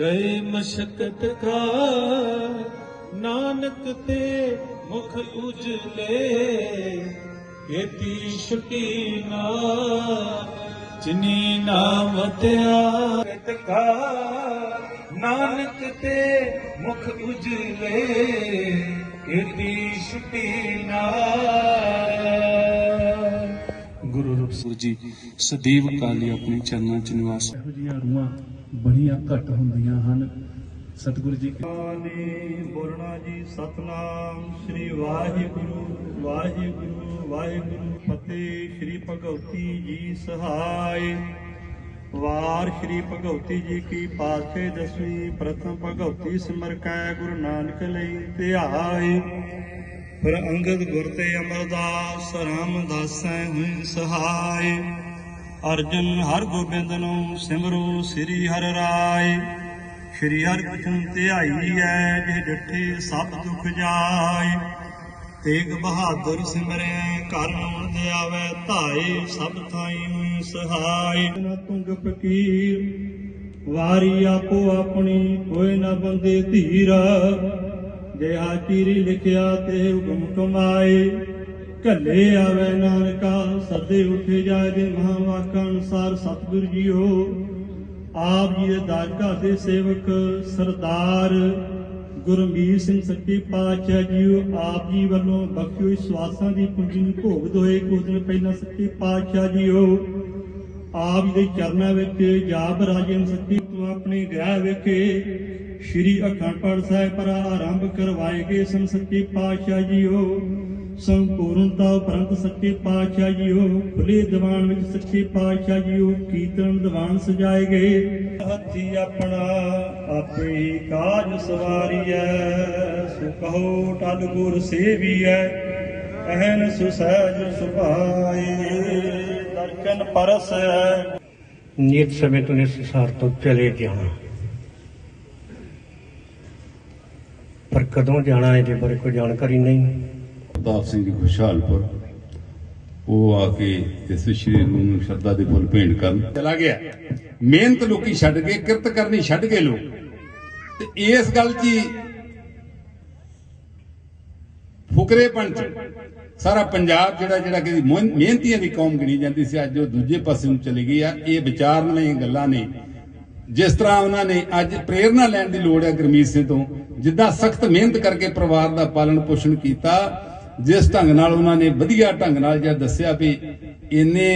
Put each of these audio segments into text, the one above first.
ਗਏ ਮਸ਼ਕਤ ਖਾ ਨਾਨਕ ਤੇ ਮੁਖ ਉਜਲੇ, ਕੀਤੀ ਛੁਟੀ ਨਾ ਜਿਨੀ ਨਾਮ ਤੇ ਆਇਆ ਨਾਨਕ ਤੇ ਮੁਖ ਉਜਲੇ, ਕੀਤੀ ਛੁਟੀ ਨਾ ਗੁਰੂ ਰੂਪ ਜੀ ਸਦੀਵ ਕਾਲੀ ਆਪਣੇ ਚਰਨਾਂ ਚ ਨਿਵਾਸ। ਇਹੋ ਜਿਹੀਆਂ ਰੂਹਾਂ ਬੜੀਆਂ ਘੱਟ ਹੁੰਦੀਆਂ ਹਨ। ਸਤਿਗੁਰੂ ਜੀ ਨੇ ਬੋਲਣਾ ਜੀ ਸਤਨਾਮ ਸ੍ਰੀ ਵਾਹਿਗੁਰੂ ਵਾਹਿਗੁਰੂ ਵਾਹਿਗੁਰੂ ਫਤਿਹ। ਸ੍ਰੀ ਭਗਵਤੀ ਜੀ ਸਹਾਇ। ਵਾਰ ਸ੍ਰੀ ਭਗਵਤੀ ਜੀ ਕੀ ਪਾਸੇ ਦਸਵੀਂ ਪ੍ਰਥਮ ਭਗਵਤੀ ਸਿਮਰ ਕੈ ਗੁਰੂ ਨਾਨਕ ਲਈ ਧਿਆਏ ਫਿਰ ਅੰਗਦ ਗੁਰ ਤੇ ਅਮਰਦਾਸ ਰਾਮਦਾਸੈ ਹੋਇ ਸਹਾਇ। ਅਰਜਨ ਹਰ ਗੋਬਿੰਦ ਨੂੰ ਸਿਮਰੋ ਸ੍ਰੀ ਹਰ ਰਾਏ ਸ੍ਰੀ ਹਰ ਕ੍ਰਿਸ਼ਨ ਧਿਆਈ ਐ ਜੇ ਡਿਠੇ ਸਭ ਦੁਖ ਜਾਏ ਤੇਗ ਬਹਾਦਰ ਸਿਮਰੈ, ਘਰ ਨੂੰ ਦਿਆਵੈ ਧਾਏ ਸਭ ਥਾਈ ਨੂੰ ਸਹਾਈ ਨਾ ਤੁੰਗ ਫਕੀਰ ਵਾਰੀ ਆਪੋ ਆਪਣੀ ਹੋਏ ਨਾ ਬੰਦੇ ਧੀਰਾ। ਜੇ ਹਾਚੀਰੀ ਲਿਖਿਆ ਤੇ ਹੁਕਮ ਕਮਾਏ। ਕੱਲੇ ਆਵੇ ਨਾਨਕਾ, ਸਦੇ ਉੱਠੇ ਜਾਏ ਦੇ ਮਹਾ ਅਨੁਸਾਰ ਸਤਿਗੁਰ ਜੀਓ। ਆਪ ਜੀ ਦੇ ਦਾਸ ਘਰ ਦੇ ਸੇਵਕ ਸਰਦਾਰ ਗੁਰਮੀਤ ਸਿੰਘ ਸੱਚੇ ਪਾਤਸ਼ਾਹ ਜੀਓ, ਆਪ ਜੀ ਵੱਲੋਂ ਬਖਸ਼ੀ ਹੋਈ ਸਵਾਸਾਂ ਦੀ ਪੂੰਜੀ ਨੂੰ ਭੋਗ ਦੋਏ ਕੁਝ ਦਿਨ ਪਹਿਲਾਂ ਸੱਚੇ ਪਾਤਸ਼ਾਹ ਜੀਓ। ਆਪ ਜੀ ਦੇ ਚਰਨਾਂ ਵਿੱਚ ਜਾਪ ਰਾਜਨ ਸੱਚੀ ਤੋਂ ਆਪਣੇ ਗ੍ਰਹਿ ਵਿਖੇ। ਸ਼੍ਰੀ ਅਖੰਡ ਪਾਠ ਸਾਹਿਬ ਪਰ ਆਰੰਭ ਕਰਵਾਏ ਗਏ ਸਨ ਸੱਚੇ ਪਾਤਸ਼ਾਹ ਜੀਓ। ਸੰਪੂਰਨਤਾ ਉਪਰੰਤ ਸੱਚੇ ਪਾਤਸ਼ਾਹ ਜੀਓ। ਖੁੱਲੇ ਦੀਵਾਨ ਵਿੱਚ ਸੱਚੇ ਪਾਤਸ਼ਾਹ ਜੀਓ। ਕੀਰਤਨ ਦੀਵਾਨ ਸਜਾਏ ਗਏ। ਹੱਥੀ ਆਪਣਾ ਆਪੇ ਹੀ ਕਾਜ ਸਵਾਰੀਐ। ਸੋ ਕਹੋ ਟਲ ਗੁਰ ਸੇਵੀਐ। ਅਹਨ ਸੁਸਹਿਜ ਸੁਭਾਏ। ਦਰਸ਼ਨ ਪਰਸੈ। ਨਿਤ ਸਮੇਂ ਤੋਂ ਇਸ ਸੰਸਾਰ ਤੋਂ ਚਲੇ ਜਾਣਾ ਪਰ ਕਦੋਂ ਜਾਣਾ ਇਹਦੇ ਬਾਰੇ ਕੋਈ ਜਾਣਕਾਰੀ ਨਹੀਂ? ਪ੍ਰਤਾਪ ਸਿੰਘ ਜੀ ਖੁਸ਼ਹਾਲਪੁਰ। ਉਹ ਆ ਕੇ ਇਸ ਸ਼੍ਰੀ ਨੂੰ ਸ਼ਰਧਾ ਦੇ ਫੁੱਲ ਭੇਂਟ ਕਰਨ। ਚਲਾ ਗਿਆ। ਮਿਹਨਤ ਲੋਕੀ ਛੱਡ ਕੇ ਕਿਰਤ ਕਰਨੀ ਛੱਡ ਗਏ ਲੋਕ। ਤੇ ਇਸ ਗੱਲ 'ਚ ਹੀ ਫੁਕਰੇਪਣ 'ਚ ਸਾਰਾ ਪੰਜਾਬ ਜਿਹੜਾ ਜਿਹੜਾ ਕਿ ਮਿਹਨ- ਮਿਹਨਤੀਆਂ ਦੀ ਕੌਮ ਗਿਣੀ ਜਾਂਦੀ ਸੀ ਅੱਜ ਉਹ ਦੂਜੇ ਪਾਸੇ ਨੂੰ ਚਲੀ ਗਈ ਆ। ਇਹ ਵਿਚਾਰਨ ਵਾਲੀਆਂ ਗੱਲਾਂ ਨੇ ਜਿਸ ਤਰ੍ਹਾਂ ਉਹਨਾਂ ਨੇ ਅੱਜ ਪ੍ਰੇਰਣਾ ਲੈਣ ਦੀ ਲੋੜ ਹੈ ਗੁਰਮੀਤ ਸਿੰਘ ਤੋਂ, ਜਿੱਦਾਂ ਸਖਤ ਮਿਹਨਤ ਕਰਕੇ ਪਰਿਵਾਰ ਦਾ ਪਾਲਣ ਪੋਸ਼ਣ ਕੀਤਾ, ਜਿਸ ਢੰਗ ਨਾਲ ਉਹਨਾਂ ਨੇ ਵਧੀਆ ਢੰਗ ਨਾਲ ਜਦ ਦੱਸਿਆ ਵੀ ਇੰਨੇ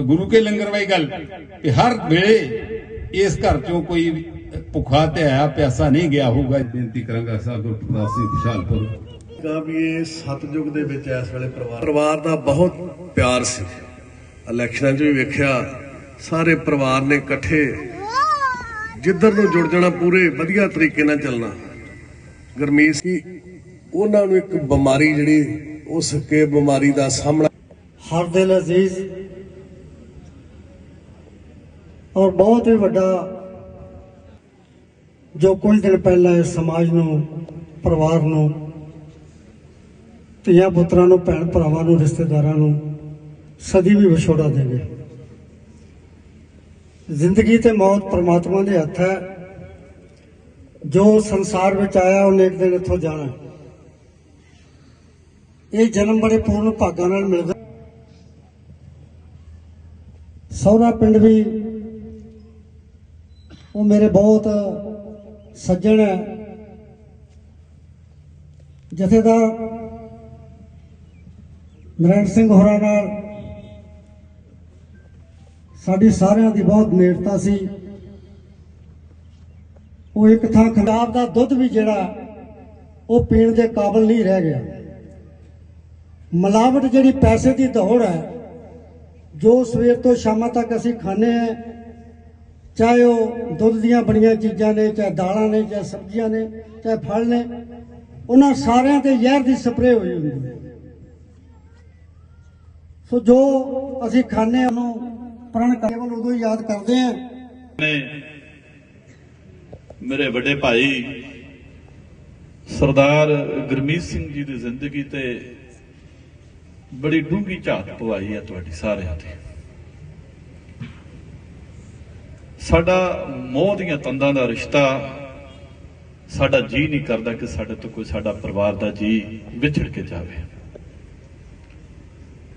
ਗੁਰੂ ਕੇ ਲੰਗਰ ਵਾਲੀ ਗੱਲ ਕਿ ਹਰ ਵੇਲੇ ਇਸ ਘਰ ਚੋਂ ਕੋਈ ਭੁੱਖਾ ਤੇ ਆਇਆ ਪਿਆਸਾ ਨਹੀਂ ਗਿਆ ਹੋਊਗਾ ਬੇਨਤੀ ਕਰਾਂਗਾ ਸਾਹਿਬ ਗੁਰਪ੍ਰਤਾਪ ਸਿੰਘ ਖੁਸ਼ਹਾਲਪੁਰ ਦਾ ਵੀ ਇਹ ਸਤਜੁਗ ਦੇ ਵਿੱਚ ਇਸ ਵੇਲੇ ਪਰਿਵਾਰ ਪਰਿਵਾਰ ਦਾ ਬਹੁਤ ਪਿਆਰ ਸੀ। ਇਲੈਕਸ਼ਨਾਂ 'ਚ ਵੀ ਵੇਖਿਆ ਸਾਰੇ ਪਰਿਵਾਰ ਨੇ ਇਕੱਠੇ ਜਿੱਧਰ ਨੂੰ ਜੁੜ ਜਾਣਾ ਪੂਰੇ ਵਧੀਆ ਤਰੀਕੇ ਨਾਲ ਚੱਲਣਾ। ਗਰਮੀਤ ਸੀ, ਉਹਨਾਂ ਨੂੰ ਇੱਕ ਬਿਮਾਰੀ ਜਿਹੜੀ, ਉਸ ਕੇ ਬਿਮਾਰੀ ਦਾ ਸਾਹਮਣਾ ਹਰ ਦਿਲ ਅਜ਼ੀਜ਼ ਔਰ ਬਹੁਤ ਹੀ ਵੱਡਾ ਜੋ ਕੁਝ ਦਿਨ ਪਹਿਲਾਂ ਇਸ ਸਮਾਜ ਨੂੰ, ਪਰਿਵਾਰ ਨੂੰ, ਧੀਆਂ ਪੁੱਤਰਾਂ ਨੂੰ, ਭੈਣ ਭਰਾਵਾਂ ਨੂੰ, ਰਿਸ਼ਤੇਦਾਰਾਂ ਨੂੰ ਸਦੀ ਵੀ ਵਿਛੋੜਾ ਦੇ ਗਏ ਜ਼ਿੰਦਗੀ ਤੇ ਮੌਤ ਪਰਮਾਤਮਾ ਦੇ ਹੱਥ ਹੈ। ਜੋ ਸੰਸਾਰ ਵਿੱਚ ਆਇਆ, ਉਹਨੇ ਇੱਕ ਦਿਨ ਇੱਥੋਂ ਜਾਣਾ। ਇਹ ਜਨਮ ਬੜੇ ਪੂਰਨ ਭਾਗਾਂ ਨਾਲ ਮਿਲਦਾ। ਸਹੁਰਾ ਪਿੰਡ ਵੀ, ਉਹ ਮੇਰੇ ਬਹੁਤ ਸੱਜਣ ਹੈ। ਜਥੇਦਾਰ ਨਰੈਣ ਸਿੰਘ ਹੋਰਾਂ ਨਾਲ ਸਾਡੀ ਸਾਰਿਆਂ ਦੀ ਬਹੁਤ ਨੇੜਤਾ ਸੀ। ਉਹ ਇੱਕ ਥਾਂ ਖਰਾਬ ਦਾ ਦੁੱਧ ਵੀ ਜਿਹੜਾ, ਉਹ ਪੀਣ ਦੇ ਕਾਬਲ ਨਹੀਂ ਰਹਿ ਗਿਆ। ਮਿਲਾਵਟ ਜਿਹੜੀ ਪੈਸੇ ਦੀ ਦੌੜ ਹੈ, ਜੋ ਸਵੇਰ ਤੋਂ ਸ਼ਾਮਾਂ ਤੱਕ ਅਸੀਂ ਖਾਂਦੇ ਆ ਚਾਹੇ ਉਹ ਦੁੱਧ ਦੀਆਂ ਬਣੀਆਂ ਚੀਜ਼ਾਂ ਨੇ, ਚਾਹੇ ਦਾਲਾਂ ਨੇ, ਚਾਹੇ ਸਬਜ਼ੀਆਂ ਨੇ, ਚਾਹੇ ਫਲ ਨੇ, ਉਹਨਾਂ ਸਾਰਿਆਂ ਤੇ ਜ਼ਹਿਰ ਦੀ ਸਪਰੇਅ ਹੋਈ ਹੁੰਦੀ ਹੈ। ਸੋ ਜੋ ਅਸੀਂ ਖਾਣੇ ਉਹਨੂੰ ਪ੍ਰਣ ਕੇਵਲ ਉਦੋਂ ਯਾਦ ਕਰਦੇ ਆ। ਮੇਰੇ ਵੱਡੇ ਭਾਈ ਸਰਦਾਰ ਗੁਰਮੀਤ ਸਿੰਘ ਜੀ ਦੀ ਜ਼ਿੰਦਗੀ ਤੇ ਬੜੀ ਡੂੰਘੀ ਝਾਤ ਪਵਾਈ ਹੈ ਤੁਹਾਡੀ ਸਾਰਿਆਂ ਤੇ। ਸਾਡਾ ਮੋਹ ਦੀਆਂ ਤੰਦਾਂ ਦਾ ਰਿਸ਼ਤਾ ਸਾਡਾ ਜੀ ਨਹੀਂ ਕਰਦਾ ਕਿ ਸਾਡੇ ਤੋਂ ਕੋਈ ਸਾਡਾ ਪਰਿਵਾਰ ਦਾ ਜੀ ਵਿਛੜ ਕੇ ਜਾਵੇ।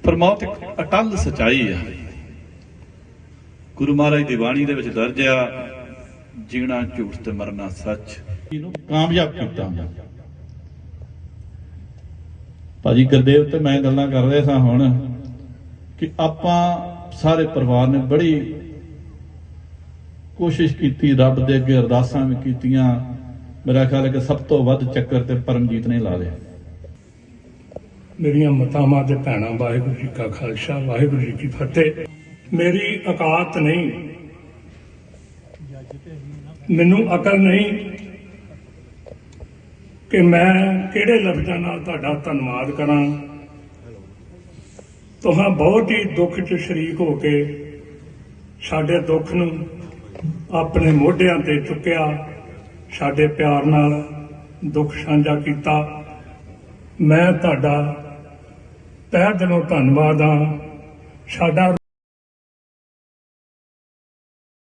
ਪਰ ਮੌਤ ਇੱਕ ਅਟਲ ਸਚਾਈ ਹੈ ਗੁਰੂ ਮਹਾਰਾਜ ਦੀ ਬਾਣੀ ਦੇ ਵਿੱਚ ਦਰਜ ਆ ਜੀਣਾ ਝੂਠ ਤੇ ਮਰਨਾ ਸੱਚ। ਇਹਨੂੰ ਕਾਮਯਾਬ ਕੀਤਾ। ਭਾਜੀ ਗੁਰਦੇਵ ਤੇ ਮੈਂ ਗੱਲਾਂ ਕਰ ਰਿਹਾ ਸਾਂ ਹੁਣ ਕਿ ਆਪਾਂ ਸਾਰੇ ਪਰਿਵਾਰ ਨੇ ਬੜੀ ਕੋਸ਼ਿਸ਼ ਕੀਤੀ ਰੱਬ ਦੇ ਅੱਗੇ ਅਰਦਾਸਾਂ ਵੀ ਕੀਤੀਆਂ। ਮੇਰਾ ਖਿਆਲ ਹੈ ਕਿ ਸਭ ਤੋਂ ਵੱਧ ਚੱਕਰ ਤੇ ਪਰਮਜੀਤ ਨੇ ਲਾ ਲਿਆ। ਮੇਰੀਆਂ ਮਤਾਵਾਂ ਤੇ ਭੈਣਾਂ ਵਾਹਿਗੁਰੂ ਜੀ ਕਾ ਖਾਲਸਾ ਵਾਹਿਗੁਰੂ ਜੀ ਕੀ ਫਤਿਹ। ਮੇਰੀ ਔਕਾਤ ਨਹੀਂ। ਮੈਨੂੰ ਅਕਲ ਨਹੀਂ ਕਿ ਮੈਂ ਕਿਹੜੇ ਲਫ਼ਜ਼ਾਂ ਨਾਲ ਤੁਹਾਡਾ ਧੰਨਵਾਦ ਕਰਾਂ। ਤੁਹਾਂ ਬਹੁਤ ਹੀ ਦੁੱਖ 'ਚ ਸ਼ਰੀਕ ਹੋ ਕੇ ਸਾਡੇ ਦੁੱਖ ਨੂੰ ਆਪਣੇ ਮੋਢਿਆਂ ਤੇ ਚੁੱਕਿਆ, ਸਾਡੇ ਪਿਆਰ ਨਾਲ ਦੁੱਖ ਸਾਂਝਾ ਕੀਤਾ। ਮੈਂ ਤੁਹਾਡਾ ਤਹਿ ਦਿਲੋਂ ਧੰਨਵਾਦ ਹਾਂ ਸਾਡਾ